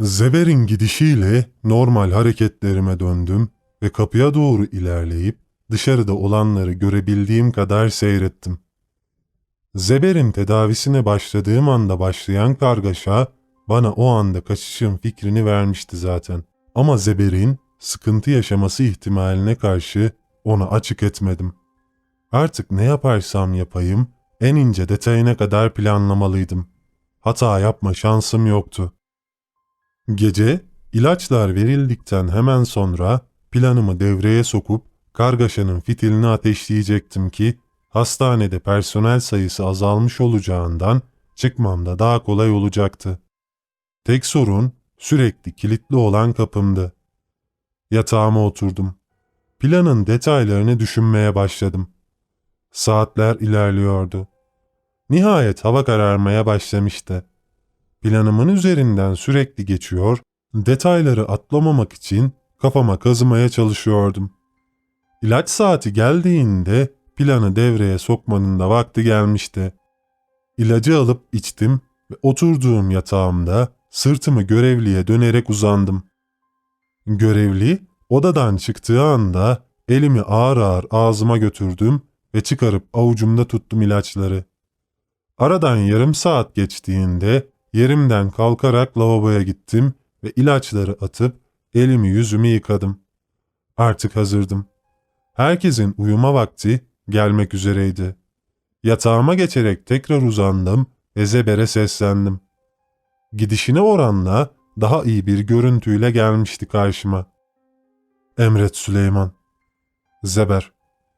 Zeber'in gidişiyle normal hareketlerime döndüm ve kapıya doğru ilerleyip dışarıda olanları görebildiğim kadar seyrettim. Zeber'in tedavisine başladığım anda başlayan kargaşa bana o anda kaçışın fikrini vermişti zaten. Ama Zeber'in sıkıntı yaşaması ihtimaline karşı ona açık etmedim. Artık ne yaparsam yapayım en ince detayına kadar planlamalıydım. Hata yapma şansım yoktu. Gece ilaçlar verildikten hemen sonra planımı devreye sokup kargaşanın fitilini ateşleyecektim ki hastanede personel sayısı azalmış olacağından çıkmam da daha kolay olacaktı. Tek sorun sürekli kilitli olan kapımdı. Yatağıma oturdum. Planın detaylarını düşünmeye başladım. Saatler ilerliyordu. Nihayet hava kararmaya başlamıştı. Planımın üzerinden sürekli geçiyor, detayları atlamamak için kafama kazımaya çalışıyordum. İlaç saati geldiğinde planı devreye sokmanın da vakti gelmişti. İlacı alıp içtim ve oturduğum yatağımda sırtımı görevliye dönerek uzandım. Görevli odadan çıktığı anda elimi ağır ağır ağzıma götürdüm ve çıkarıp avucumda tuttum ilaçları. Aradan yarım saat geçtiğinde yerimden kalkarak lavaboya gittim ve ilaçları atıp elimi yüzümü yıkadım. Artık hazırdım. Herkesin uyuma vakti gelmek üzereydi. Yatağıma geçerek tekrar uzandım ve Zeber'e seslendim. Gidişine oranla daha iyi bir görüntüyle gelmişti karşıma. Emret Süleyman. Zeber,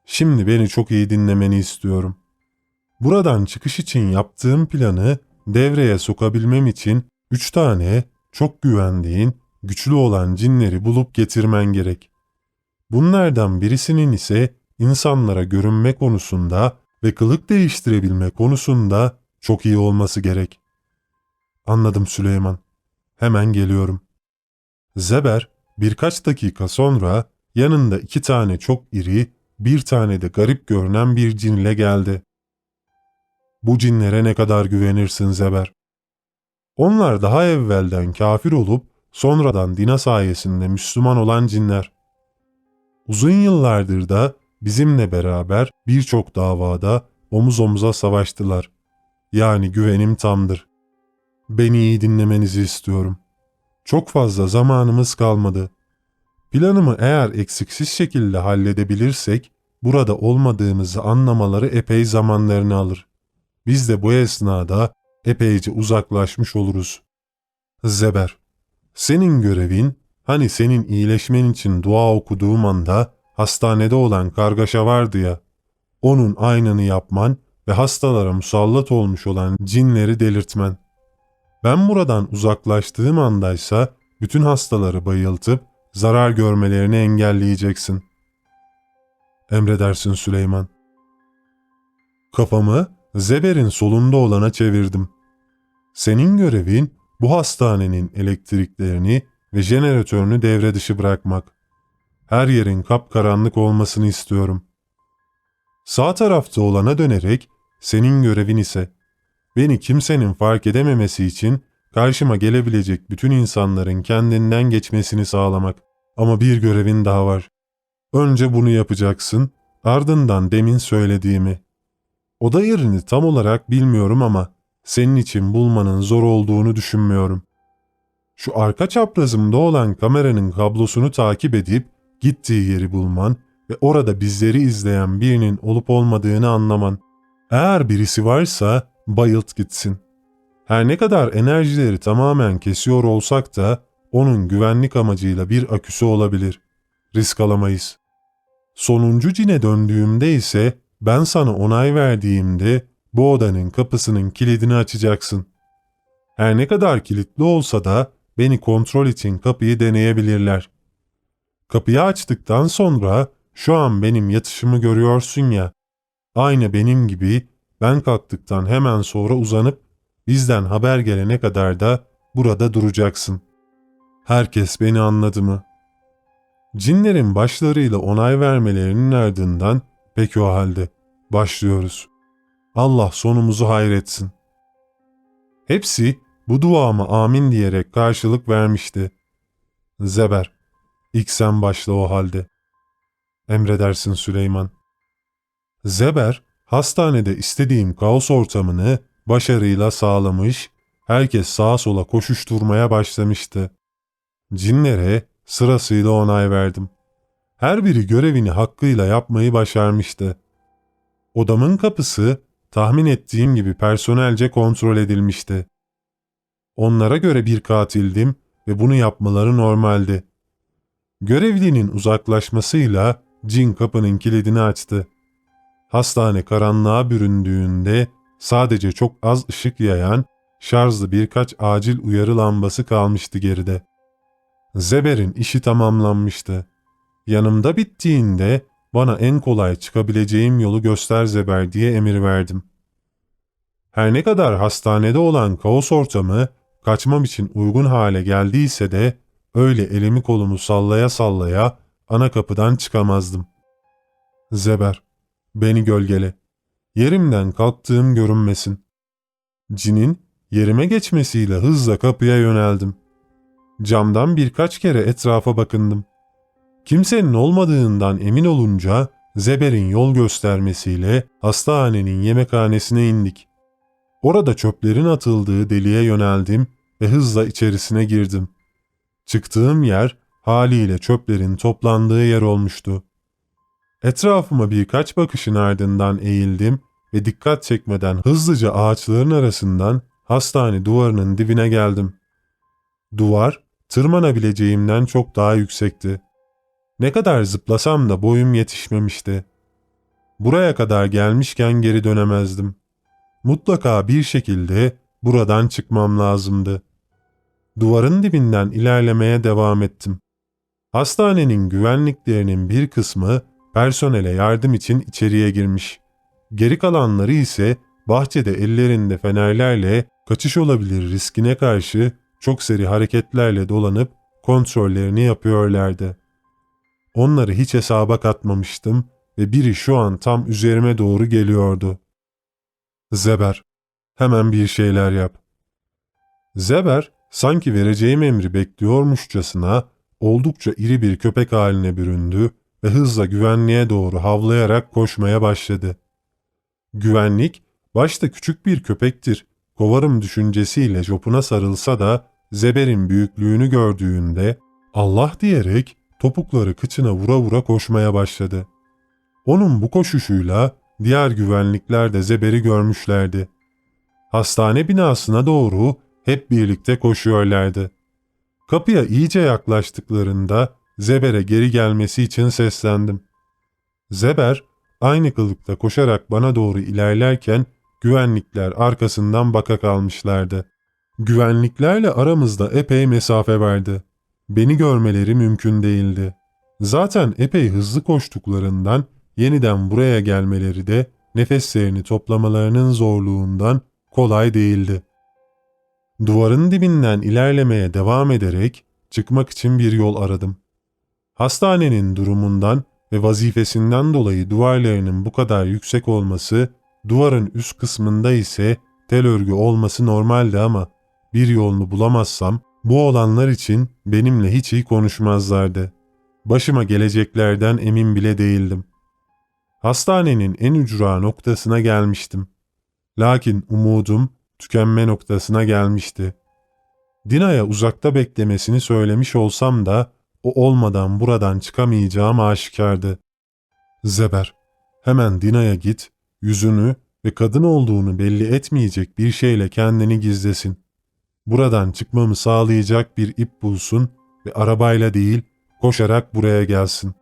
şimdi beni çok iyi dinlemeni istiyorum. Buradan çıkış için yaptığım planı devreye sokabilmem için üç tane çok güvendiğin, güçlü olan cinleri bulup getirmen gerek. Bunlardan birisinin ise insanlara görünme konusunda ve kılık değiştirebilme konusunda çok iyi olması gerek. Anladım Süleyman. Hemen geliyorum. Zeber birkaç dakika sonra yanında iki tane çok iri, bir tane de garip görünen bir cinle geldi. Bu cinlere ne kadar güvenirsin Zeber? Onlar daha evvelden kafir olup sonradan dina sayesinde Müslüman olan cinler. Uzun yıllardır da bizimle beraber birçok davada omuz omuza savaştılar. Yani güvenim tamdır. Beni iyi dinlemenizi istiyorum. Çok fazla zamanımız kalmadı. Planımı eğer eksiksiz şekilde halledebilirsek, burada olmadığımızı anlamaları epey zamanlarını alır. Biz de bu esnada epeyce uzaklaşmış oluruz. Zeber, senin görevin, hani senin iyileşmen için dua okuduğum anda hastanede olan kargaşa vardı ya, onun aynını yapman ve hastalara musallat olmuş olan cinleri delirtmen. Ben buradan uzaklaştığım andaysa bütün hastaları bayıltıp zarar görmelerini engelleyeceksin. Emredersin Süleyman. Kafamı Zeber'in solunda olana çevirdim. Senin görevin bu hastanenin elektriklerini ve jeneratörünü devre dışı bırakmak. Her yerin kapkaranlık olmasını istiyorum. Sağ tarafta olana dönerek senin görevin ise beni kimsenin fark edememesi için karşıma gelebilecek bütün insanların kendinden geçmesini sağlamak. Ama bir görevin daha var. Önce bunu yapacaksın, ardından demin söylediğimi. Oda yerini tam olarak bilmiyorum ama senin için bulmanın zor olduğunu düşünmüyorum. Şu arka çaprazımda olan kameranın kablosunu takip edip gittiği yeri bulman ve orada bizleri izleyen birinin olup olmadığını anlaman. Eğer birisi varsa bayılt gitsin. Her ne kadar enerjileri tamamen kesiyor olsak da onun güvenlik amacıyla bir aküsü olabilir. Risk alamayız. Sonuncu cine döndüğümde ise ben sana onay verdiğimde bu odanın kapısının kilidini açacaksın. Her ne kadar kilitli olsa da beni kontrol için kapıyı deneyebilirler. Kapıyı açtıktan sonra şu an benim yatışımı görüyorsun ya. Aynı benim gibi ben kalktıktan hemen sonra uzanıp bizden haber gelene kadar da burada duracaksın. Herkes beni anladı mı? Cinlerin başlarıyla onay vermelerinin ardından peki o halde başlıyoruz. Allah sonumuzu hayretsin. Hepsi bu duama amin diyerek karşılık vermişti. Zeber, ilk sen başla o halde. Emredersin Süleyman. Zeber, hastanede istediğim kaos ortamını başarıyla sağlamış, herkes sağa sola koşuşturmaya başlamıştı. Cinlere sırasıyla onay verdim. Her biri görevini hakkıyla yapmayı başarmıştı. Odamın kapısı tahmin ettiğim gibi personelce kontrol edilmişti. Onlara göre bir katildim ve bunu yapmaları normaldi. Görevlinin uzaklaşmasıyla cin kapının kilidini açtı. Hastane karanlığa büründüğünde sadece çok az ışık yayan şarjlı birkaç acil uyarı lambası kalmıştı geride. Zeber'in işi tamamlanmıştı. Yanımda bittiğinde bana en kolay çıkabileceğim yolu göster Zeber diye emir verdim. Her ne kadar hastanede olan kaos ortamı kaçmam için uygun hale geldiyse de öyle elimi kolumu sallaya sallaya ana kapıdan çıkamazdım. Zeber, beni gölgele. Yerimden kalktığım görünmesin. Cinin yerime geçmesiyle hızla kapıya yöneldim. Camdan birkaç kere etrafa bakındım. Kimsenin olmadığından emin olunca Zeber'in yol göstermesiyle hastanenin yemekhanesine indik. Orada çöplerin atıldığı deliğe yöneldim ve hızla içerisine girdim. Çıktığım yer haliyle çöplerin toplandığı yer olmuştu. Etrafıma birkaç bakışın ardından eğildim ve dikkat çekmeden hızlıca ağaçların arasından hastane duvarının dibine geldim. Duvar tırmanabileceğimden çok daha yüksekti. Ne kadar zıplasam da boyum yetişmemişti. Buraya kadar gelmişken geri dönemezdim. Mutlaka bir şekilde buradan çıkmam lazımdı. Duvarın dibinden ilerlemeye devam ettim. Hastanenin güvenliklerinin bir kısmı personele yardım için içeriye girmiş. Geri kalanları ise bahçede ellerinde fenerlerle kaçış olabilir riskine karşı çok seri hareketlerle dolanıp kontrollerini yapıyorlardı. Onları hiç hesaba katmamıştım ve biri şu an tam üzerime doğru geliyordu. Zeber, hemen bir şeyler yap. Zeber, sanki vereceğim emri bekliyormuşçasına oldukça iri bir köpek haline büründü ve hızla güvenliğe doğru havlayarak koşmaya başladı. Güvenlik, başta küçük bir köpektir, kovarım düşüncesiyle jopuna sarılsa da Zeber'in büyüklüğünü gördüğünde Allah diyerek topukları kıçına vura vura koşmaya başladı. Onun bu koşuşuyla diğer güvenlikler de Zeber'i görmüşlerdi. Hastane binasına doğru hep birlikte koşuyorlardı. Kapıya iyice yaklaştıklarında Zeber'e geri gelmesi için seslendim. Zeber aynı kılıkta koşarak bana doğru ilerlerken güvenlikler arkasından baka kalmışlardı. Güvenliklerle aramızda epey mesafe vardı. Beni görmeleri mümkün değildi. Zaten epey hızlı koştuklarından yeniden buraya gelmeleri de nefeslerini toplamalarının zorluğundan kolay değildi. Duvarın dibinden ilerlemeye devam ederek çıkmak için bir yol aradım. Hastanenin durumundan ve vazifesinden dolayı duvarlarının bu kadar yüksek olması, duvarın üst kısmında ise tel örgü olması normaldi ama bir yolunu bulamazsam bu olanlar için benimle hiç iyi konuşmazlardı. Başıma geleceklerden emin bile değildim. Hastanenin en ücra noktasına gelmiştim. Lakin umudum tükenme noktasına gelmişti. Dina'ya uzakta beklemesini söylemiş olsam da o olmadan buradan çıkamayacağım aşikardı. Zeber, hemen Dina'ya git, yüzünü ve kadın olduğunu belli etmeyecek bir şeyle kendini gizlesin. Buradan çıkmamı sağlayacak bir ip bulsun ve arabayla değil koşarak buraya gelsin.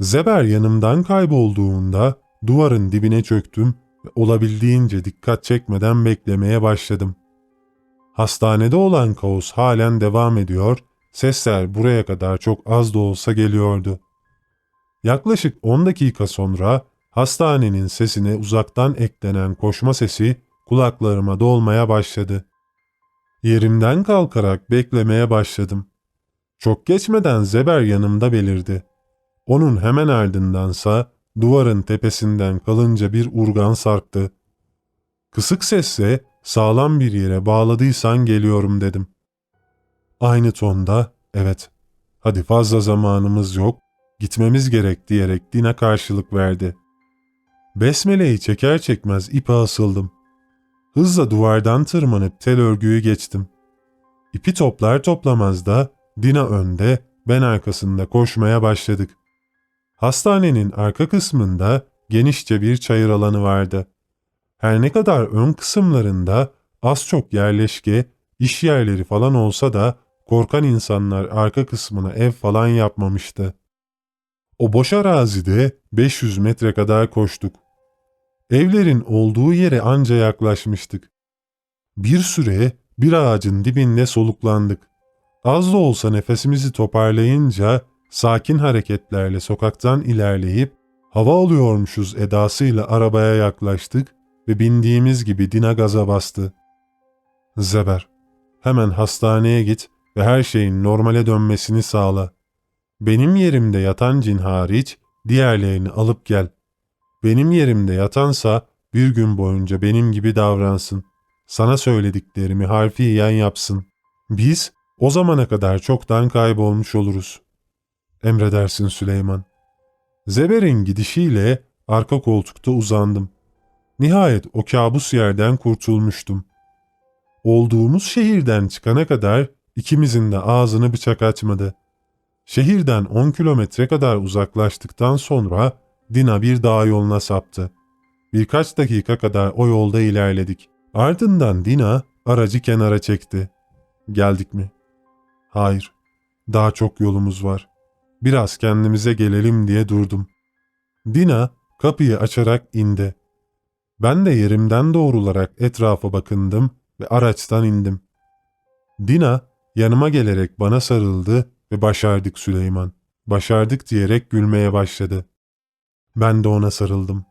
Zeber yanımdan kaybolduğunda duvarın dibine çöktüm ve olabildiğince dikkat çekmeden beklemeye başladım. Hastanede olan kaos halen devam ediyor, sesler buraya kadar çok az da olsa geliyordu. Yaklaşık 10 dakika sonra hastanenin sesine uzaktan eklenen koşma sesi kulaklarıma dolmaya başladı. Yerimden kalkarak beklemeye başladım. Çok geçmeden Zeber yanımda belirdi. Onun hemen ardındansa duvarın tepesinden kalınca bir urgan sarktı. Kısık sesle sağlam bir yere bağladıysan geliyorum dedim. Aynı tonda evet hadi fazla zamanımız yok gitmemiz gerek diyerek Dina karşılık verdi. Besmele'yi çeker çekmez ipe asıldım. Hızla duvardan tırmanıp tel örgüyü geçtim. İpi toplar toplamaz da Dina önde, ben arkasında koşmaya başladık. Hastanenin arka kısmında genişçe bir çayır alanı vardı. Her ne kadar ön kısımlarında az çok yerleşke, iş yerleri falan olsa da korkan insanlar arka kısmına ev falan yapmamıştı. O boş arazide 500 metre kadar koştuk. Evlerin olduğu yere anca yaklaşmıştık. Bir süre bir ağacın dibinde soluklandık. Az da olsa nefesimizi toparlayınca sakin hareketlerle sokaktan ilerleyip hava alıyormuşuz edasıyla arabaya yaklaştık ve bindiğimiz gibi Dina gaza bastı. Zeber, hemen hastaneye git ve her şeyin normale dönmesini sağla. Benim yerimde yatan cin hariç diğerlerini alıp gel. Benim yerimde yatansa bir gün boyunca benim gibi davransın. Sana söylediklerimi harfiyen yapsın. Biz o zamana kadar çoktan kaybolmuş oluruz. Emredersin Süleyman. Zeber'in gidişiyle arka koltukta uzandım. Nihayet o kabus yerden kurtulmuştum. Olduğumuz şehirden çıkana kadar ikimizin de ağzını bıçak açmadı. Şehirden 10 kilometre kadar uzaklaştıktan sonra Dina bir dağ yoluna saptı. Birkaç dakika kadar o yolda ilerledik. Ardından Dina aracı kenara çekti. Geldik mi? Hayır. Daha çok yolumuz var. Biraz kendimize gelelim diye durdum. Dina kapıyı açarak indi. Ben de yerimden doğrularak etrafa bakındım ve araçtan indim. Dina yanıma gelerek bana sarıldı ve başardık Süleyman. Başardık diyerek gülmeye başladı. Ben de ona sarıldım.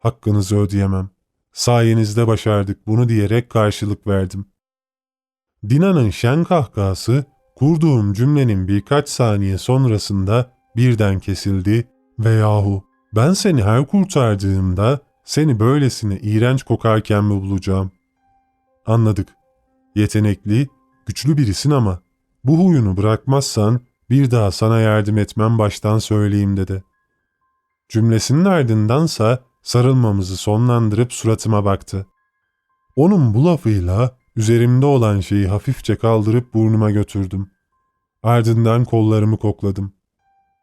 Hakkınızı ödeyemem. Sayenizde başardık bunu diyerek karşılık verdim. Dina'nın şen kahkahası kurduğum cümlenin birkaç saniye sonrasında birden kesildi ve yahu ben seni her kurtardığımda seni böylesine iğrenç kokarken mi bulacağım? Anladık. Yetenekli, güçlü birisin ama bu huyunu bırakmazsan bir daha sana yardım etmem baştan söyleyeyim dedi. Cümlesinin ardındansa sarılmamızı sonlandırıp suratıma baktı. Onun bu lafıyla üzerimde olan şeyi hafifçe kaldırıp burnuma götürdüm. Ardından kollarımı kokladım.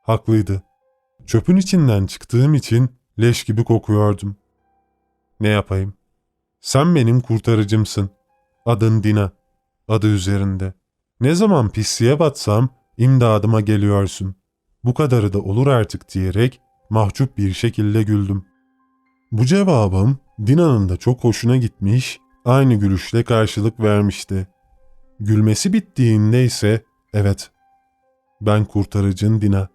Haklıydı. Çöpün içinden çıktığım için leş gibi kokuyordum. Ne yapayım? Sen benim kurtarıcımsın. Adın Dina. Adı üzerinde. Ne zaman pisliğe batsam imdadıma geliyorsun. Bu kadarı da olur artık diyerek mahcup bir şekilde güldüm. Bu cevabım Dina'nın da çok hoşuna gitmiş, aynı gülüşle karşılık vermişti. Gülmesi bittiğinde ise evet ben kurtarıcın Dina.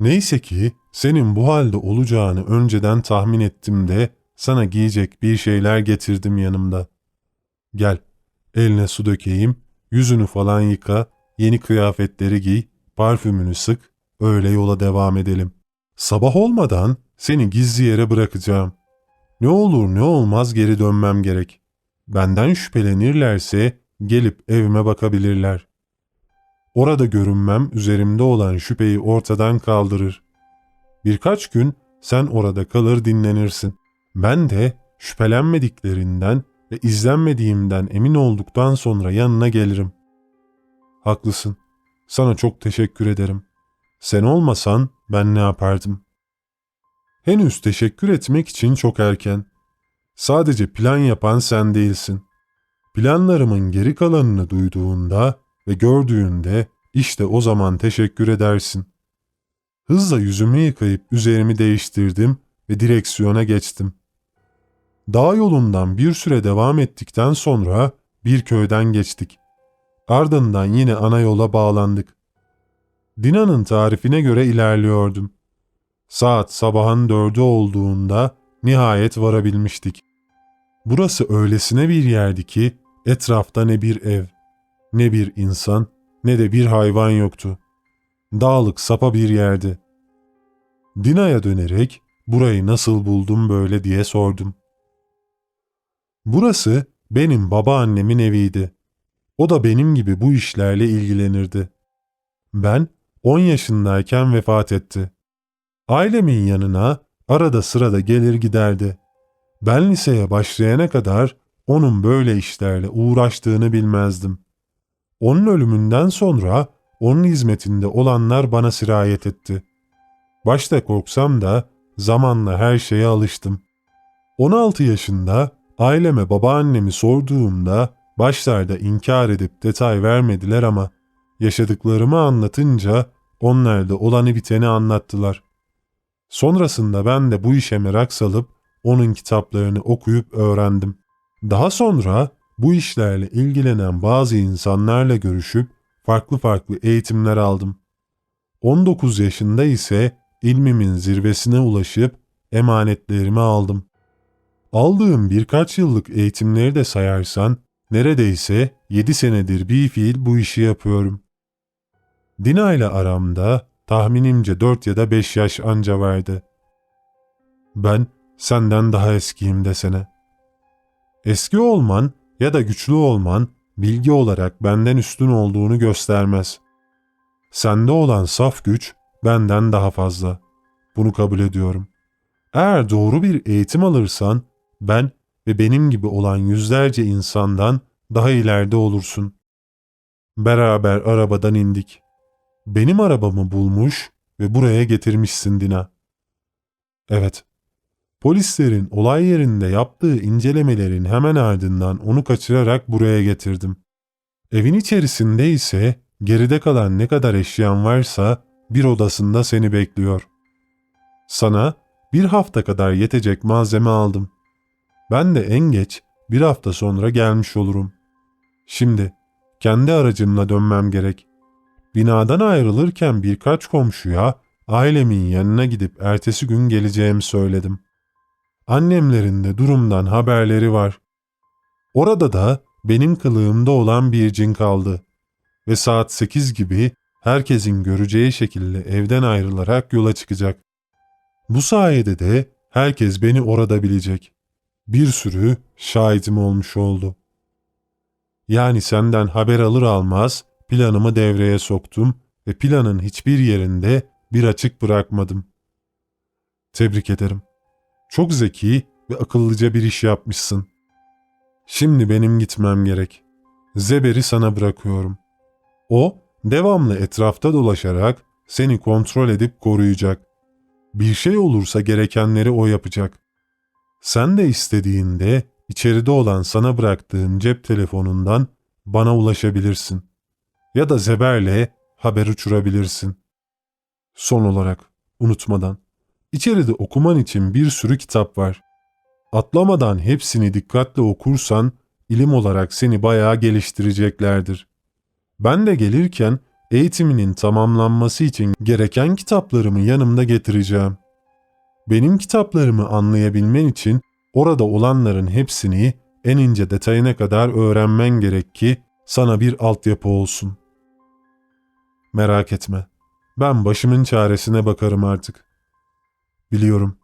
Neyse ki senin bu halde olacağını önceden tahmin ettim de sana giyecek bir şeyler getirdim yanımda. Gel, eline su dökeyim, yüzünü falan yıka, yeni kıyafetleri giy, parfümünü sık, öyle yola devam edelim. Sabah olmadan seni gizli yere bırakacağım. Ne olur ne olmaz geri dönmem gerek. Benden şüphelenirlerse gelip evime bakabilirler. Orada görünmem üzerimde olan şüpheyi ortadan kaldırır. Birkaç gün sen orada kalır dinlenirsin. Ben de şüphelenmediklerinden ve izlenmediğimden emin olduktan sonra yanına gelirim. Haklısın. Sana çok teşekkür ederim. Sen olmasan ben ne yapardım? Henüz teşekkür etmek için çok erken. Sadece plan yapan sen değilsin. Planlarımın geri kalanını duyduğunda ve gördüğünde işte o zaman teşekkür edersin. Hızla yüzümü yıkayıp üzerimi değiştirdim ve direksiyona geçtim. Dağ yolundan bir süre devam ettikten sonra bir köyden geçtik. Ardından yine ana yola bağlandık. Dina'nın tarifine göre ilerliyordum. Saat sabahın dördü olduğunda nihayet varabilmiştik. Burası öylesine bir yerdi ki etrafta ne bir ev, ne bir insan, ne de bir hayvan yoktu. Dağlık sapa bir yerdi. Dina'ya dönerek burayı nasıl buldum böyle diye sordum. Burası benim babaannemin eviydi. O da benim gibi bu işlerle ilgilenirdi. Ben 10 yaşındayken vefat etti. Ailemin yanına arada sırada gelir giderdi. Ben liseye başlayana kadar onun böyle işlerle uğraştığını bilmezdim. Onun ölümünden sonra onun hizmetinde olanlar bana sirayet etti. Başta korksam da zamanla her şeye alıştım. 16 yaşında aileme babaannemi sorduğumda başlarda inkar edip detay vermediler ama yaşadıklarımı anlatınca onlar da olanı biteni anlattılar. Sonrasında ben de bu işe merak salıp onun kitaplarını okuyup öğrendim. Daha sonra bu işlerle ilgilenen bazı insanlarla görüşüp farklı farklı eğitimler aldım. 19 yaşında ise ilmimin zirvesine ulaşıp emanetlerimi aldım. Aldığım birkaç yıllık eğitimleri de sayarsan neredeyse 7 senedir bir fiil bu işi yapıyorum. Dina ile aramda tahminimce 4 ya da 5 yaş anca vardı. Ben senden daha eskiyim desene. Eski olman ya da güçlü olman bilgi olarak benden üstün olduğunu göstermez. Sende olan saf güç benden daha fazla. Bunu kabul ediyorum. Eğer doğru bir eğitim alırsan ben ve benim gibi olan yüzlerce insandan daha ileride olursun. Beraber arabadan indik. Benim arabamı bulmuş ve buraya getirmişsin Dina. Evet. Polislerin olay yerinde yaptığı incelemelerin hemen ardından onu kaçırarak buraya getirdim. Evin içerisinde ise geride kalan ne kadar eşyan varsa bir odasında seni bekliyor. Sana bir hafta kadar yetecek malzeme aldım. Ben de en geç bir hafta sonra gelmiş olurum. Şimdi kendi aracımla dönmem gerek. Binadan ayrılırken birkaç komşuya ailemin yanına gidip ertesi gün geleceğimi söyledim. Annemlerin de durumdan haberleri var. Orada da benim kılığımda olan bir cin kaldı. Ve saat sekiz gibi herkesin göreceği şekilde evden ayrılarak yola çıkacak. Bu sayede de herkes beni orada bilecek. Bir sürü şahidim olmuş oldu. Yani senden haber alır almaz planımı devreye soktum ve planın hiçbir yerinde bir açık bırakmadım. Tebrik ederim. Çok zeki ve akıllıca bir iş yapmışsın. Şimdi benim gitmem gerek. Zeber'i sana bırakıyorum. O, devamlı etrafta dolaşarak seni kontrol edip koruyacak. Bir şey olursa gerekenleri o yapacak. Sen de istediğinde içeride olan sana bıraktığım cep telefonundan bana ulaşabilirsin. Ya da Zeber'le haber uçurabilirsin. Son olarak, unutmadan, içeride okuman için bir sürü kitap var. Atlamadan hepsini dikkatle okursan ilim olarak seni bayağı geliştireceklerdir. Ben de gelirken eğitiminin tamamlanması için gereken kitaplarımı yanımda getireceğim. Benim kitaplarımı anlayabilmen için orada olanların hepsini en ince detayına kadar öğrenmen gerek ki sana bir altyapı olsun. Merak etme. Ben başımın çaresine bakarım artık. Biliyorum.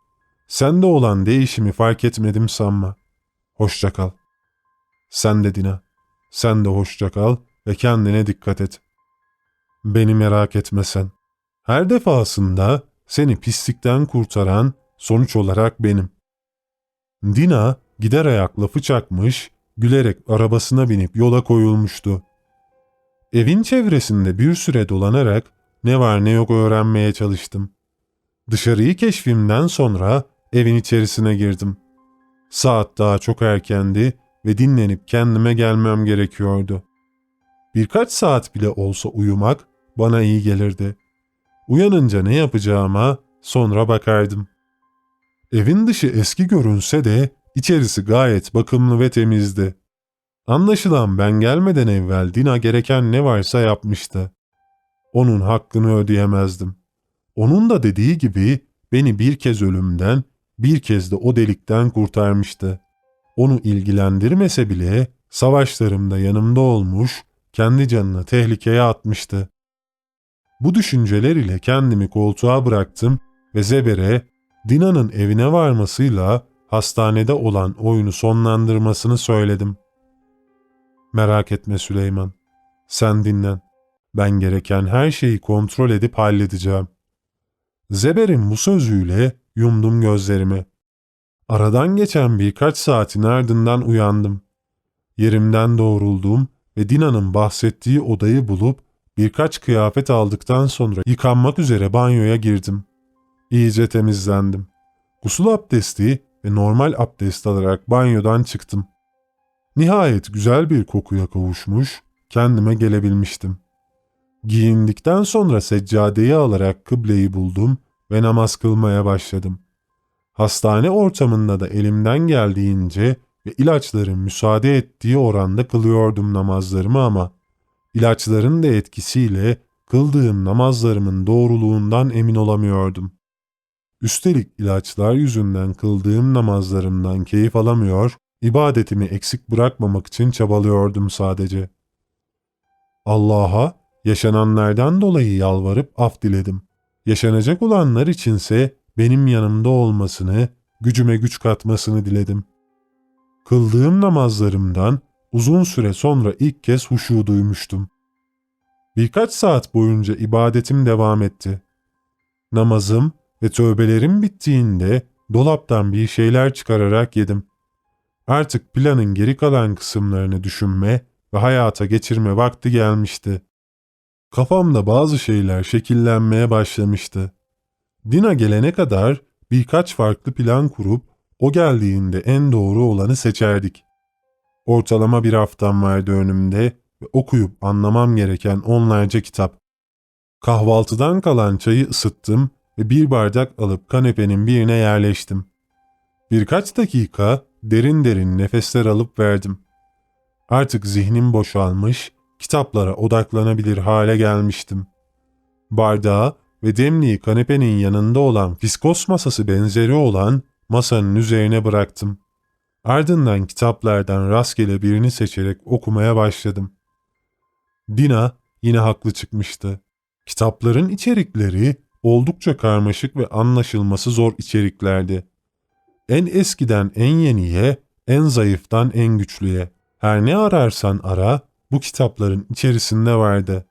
Sende olan değişimi fark etmedim sanma. Hoşça kal. Sen de Dina. Sen de hoşça kal ve kendine dikkat et. Beni merak etme sen. Her defasında seni pislikten kurtaran sonuç olarak benim. Dina gider ayak lafı çakmış, gülerek arabasına binip yola koyulmuştu. Evin çevresinde bir süre dolanarak ne var ne yok öğrenmeye çalıştım. Dışarıyı keşfimden sonra evin içerisine girdim. Saat daha çok erkendi ve dinlenip kendime gelmem gerekiyordu. Birkaç saat bile olsa uyumak bana iyi gelirdi. Uyanınca ne yapacağıma sonra bakardım. Evin dışı eski görünse de içerisi gayet bakımlı ve temizdi. Anlaşılan ben gelmeden evvel Dina gereken ne varsa yapmıştı. Onun hakkını ödeyemezdim. Onun da dediği gibi beni bir kez ölümden, bir kez de o delikten kurtarmıştı. Onu ilgilendirmese bile savaşlarımda yanımda olmuş, kendi canını tehlikeye atmıştı. Bu düşünceler ile kendimi koltuğa bıraktım ve Zeber'e Dina'nın evine varmasıyla hastanede olan oyunu sonlandırmasını söyledim. Merak etme Süleyman. Sen dinlen. Ben gereken her şeyi kontrol edip halledeceğim. Zeber'in bu sözüyle yumdum gözlerimi. Aradan geçen birkaç saatin ardından uyandım. Yerimden doğruldum ve Dina'nın bahsettiği odayı bulup birkaç kıyafet aldıktan sonra yıkanmak üzere banyoya girdim. İyice temizlendim. Gusül abdesti ve normal abdest alarak banyodan çıktım. Nihayet güzel bir kokuya kavuşmuş, kendime gelebilmiştim. Giyindikten sonra seccadeyi alarak kıbleyi buldum ve namaz kılmaya başladım. Hastane ortamında da elimden geldiğince ve ilaçların müsaade ettiği oranda kılıyordum namazlarımı ama ilaçların da etkisiyle kıldığım namazlarımın doğruluğundan emin olamıyordum. Üstelik ilaçlar yüzünden kıldığım namazlarımdan keyif alamıyor, ibadetimi eksik bırakmamak için çabalıyordum sadece. Allah'a yaşananlardan dolayı yalvarıp af diledim. Yaşanacak olanlar içinse benim yanımda olmasını, gücüme güç katmasını diledim. Kıldığım namazlarımdan uzun süre sonra ilk kez huşu duymuştum. Birkaç saat boyunca ibadetim devam etti. Namazım ve tövbelerim bittiğinde dolaptan bir şeyler çıkararak yedim. Artık planın geri kalan kısımlarını düşünme ve hayata geçirme vakti gelmişti. Kafamda bazı şeyler şekillenmeye başlamıştı. Dina gelene kadar birkaç farklı plan kurup o geldiğinde en doğru olanı seçerdik. Ortalama bir haftam vardı önümde ve okuyup anlamam gereken onlarca kitap. Kahvaltıdan kalan çayı ısıttım ve bir bardak alıp kanepenin birine yerleştim. Birkaç dakika derin derin nefesler alıp verdim. Artık zihnim boşalmış, kitaplara odaklanabilir hale gelmiştim. Bardağı ve demliği kanepenin yanında olan fiskos masası benzeri olan masanın üzerine bıraktım. Ardından kitaplardan rastgele birini seçerek okumaya başladım. Dina yine haklı çıkmıştı. Kitapların içerikleri oldukça karmaşık ve anlaşılması zor içeriklerdi. En eskiden en yeniye, en zayıftan en güçlüye. Her ne ararsan ara, bu kitapların içerisinde vardı.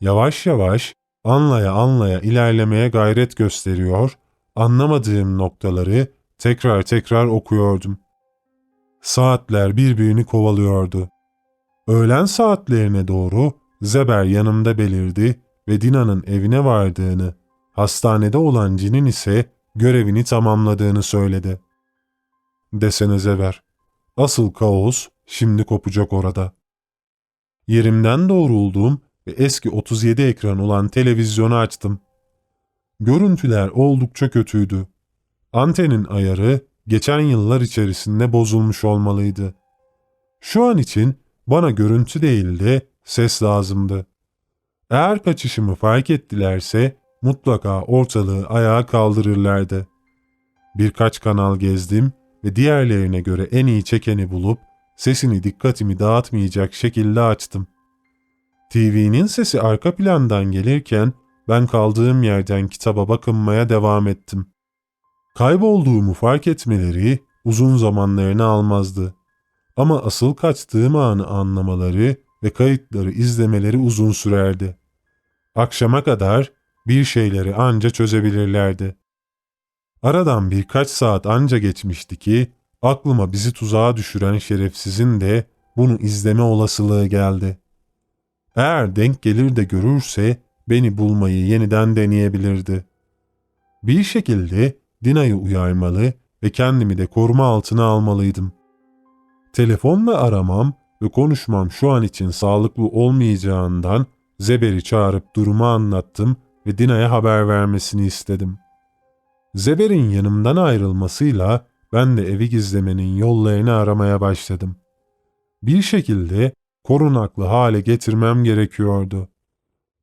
Yavaş yavaş, anlaya anlaya ilerlemeye gayret gösteriyor, anlamadığım noktaları tekrar tekrar okuyordum. Saatler birbirini kovalıyordu. Öğlen saatlerine doğru Zeber yanımda belirdi ve Dina'nın evine vardığını, hastanede olan Cin'in ise görevini tamamladığını söyledi. Desene Zeber, asıl kaos şimdi kopacak orada. Yerimden doğrulduğum ve eski 37 ekran olan televizyonu açtım. Görüntüler oldukça kötüydü. Antenin ayarı geçen yıllar içerisinde bozulmuş olmalıydı. Şu an için bana görüntü değil de ses lazımdı. Eğer kaçışımı fark ettilerse mutlaka ortalığı ayağa kaldırırlardı. Birkaç kanal gezdim ve diğerlerine göre en iyi çekeni bulup sesini dikkatimi dağıtmayacak şekilde açtım. TV'nin sesi arka plandan gelirken ben kaldığım yerden kitaba bakınmaya devam ettim. Kaybolduğumu fark etmeleri uzun zamanlarını almazdı. Ama asıl kaçtığım anı anlamaları ve kayıtları izlemeleri uzun sürerdi. Akşama kadar bir şeyleri anca çözebilirlerdi. Aradan birkaç saat anca geçmişti ki aklıma bizi tuzağa düşüren şerefsizin de bunu izleme olasılığı geldi. Eğer denk gelir de görürse beni bulmayı yeniden deneyebilirdi. Bir şekilde Dina'yı uyarmalı ve kendimi de koruma altına almalıydım. Telefonla aramam ve konuşmam şu an için sağlıklı olmayacağından Zeber'i çağırıp durumu anlattım ve Dina'ya haber vermesini istedim. Zeber'in yanımdan ayrılmasıyla ben de evi gizlemenin yollarını aramaya başladım. Bir şekilde korunaklı hale getirmem gerekiyordu.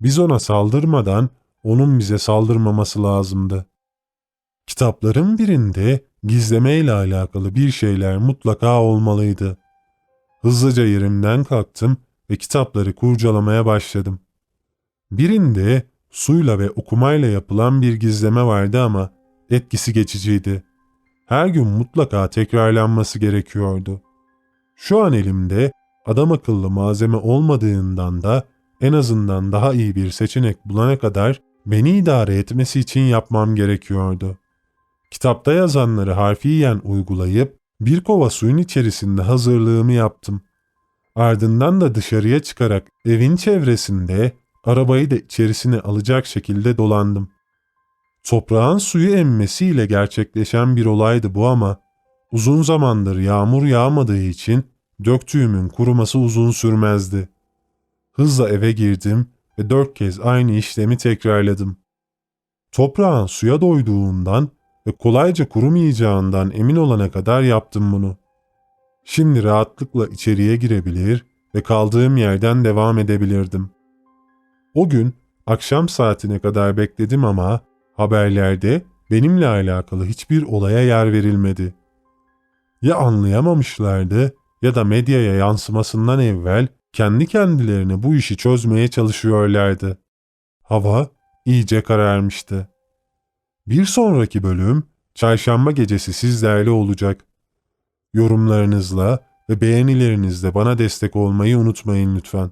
Biz ona saldırmadan onun bize saldırmaması lazımdı. Kitapların birinde gizleme alakalı bir şeyler mutlaka olmalıydı. Hızlıca yerimden kalktım ve kitapları kurcalamaya başladım. Birinde suyla ve okumayla yapılan bir gizleme vardı ama etkisi geçiciydi. Her gün mutlaka tekrarlanması gerekiyordu. Şu an elimde adam akıllı malzeme olmadığından da en azından daha iyi bir seçenek bulana kadar beni idare etmesi için yapmam gerekiyordu. Kitapta yazanları harfiyen uygulayıp bir kova suyun içerisinde hazırlığımı yaptım. Ardından da dışarıya çıkarak evin çevresinde arabayı da içerisine alacak şekilde dolandım. Toprağın suyu emmesiyle gerçekleşen bir olaydı bu ama uzun zamandır yağmur yağmadığı için döktüğümün kuruması uzun sürmezdi. Hızla eve girdim ve dört kez aynı işlemi tekrarladım. Toprağın suya doyduğundan ve kolayca kurumayacağından emin olana kadar yaptım bunu. Şimdi rahatlıkla içeriye girebilir ve kaldığım yerden devam edebilirdim. O gün akşam saatine kadar bekledim ama haberlerde benimle alakalı hiçbir olaya yer verilmedi. Ya anlayamamışlardı ya da medyaya yansımasından evvel kendi kendilerine bu işi çözmeye çalışıyorlardı. Hava iyice kararmıştı. Bir sonraki bölüm çarşamba gecesi sizlerle olacak. Yorumlarınızla ve beğenilerinizle bana destek olmayı unutmayın lütfen.